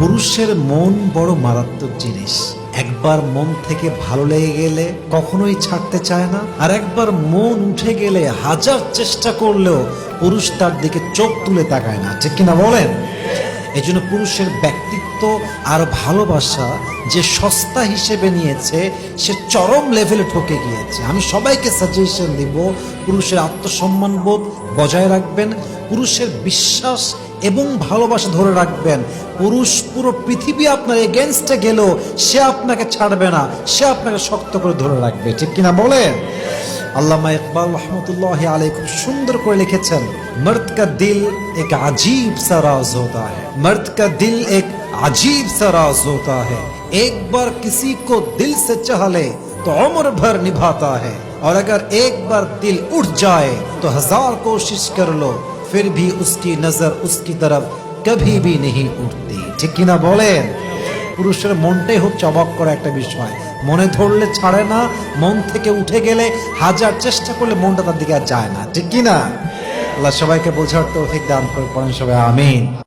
পুরুষের মন বড় মারাত্মক জিনিস। একবার মন থেকে ভালো লেগে গেলে কখনোই ছাড়তে চায় না, আর একবার মন উঠে গেলে হাজার চেষ্টা করলেও পুরুষ তার দিকে চোখ তুলে তাকায় না। ঠিক কিনা বলেন? এই জন্য পুরুষের ব্যক্তিত্ব আর ভালোবাসা যে সস্তা হিসেবে নিয়েছে, সে চরম লেভেলে ঠকে গিয়েছে। আমি সবাইকে সাজেশন দিব, পুরুষের আত্মসম্মানবোধ বজায় রাখবেন, পুরুষের বিশ্বাস এবং ভালোবাসা ধরে রাখবেন পুরুষ পুরো পৃথিবী আপনার এগেনস্টে গেলেও সে আপনাকে ছাড়বে না সে আপনাকে শক্ত করে ধরে রাখবে ঠিক কিনা বলেন আল্লামা ইকবাল রহমতুল্লাহ আলী খুব সুন্দর করে লিখেছেন मर्द का दिल एक अजीब सा राज होता है मर्द का दिल एक अजीब सा राज होता है एक बार किसी को दिल से चाह ले तो उम्र भर निभाता है और अगर एक बार दिल उठ जाए तो हजार कोशिश कर लो ফির ভি উসকি নজর উসকি তরফ কভি ভি নেহি উঠতি ঠিক কিনা বলেন পুরুষের মনটাই হোক চবক করা একটা বিষয়। মনে ধরলে ছাড়ে না, মন থেকে উঠে গেলে হাজার চেষ্টা করলে মনটা তার দিকে আর যায় না। ঠিক কিনা? আল্লাহ সবাইকে বোঝার তো ঠিক দান করে পড়েন সবাই, আমিন।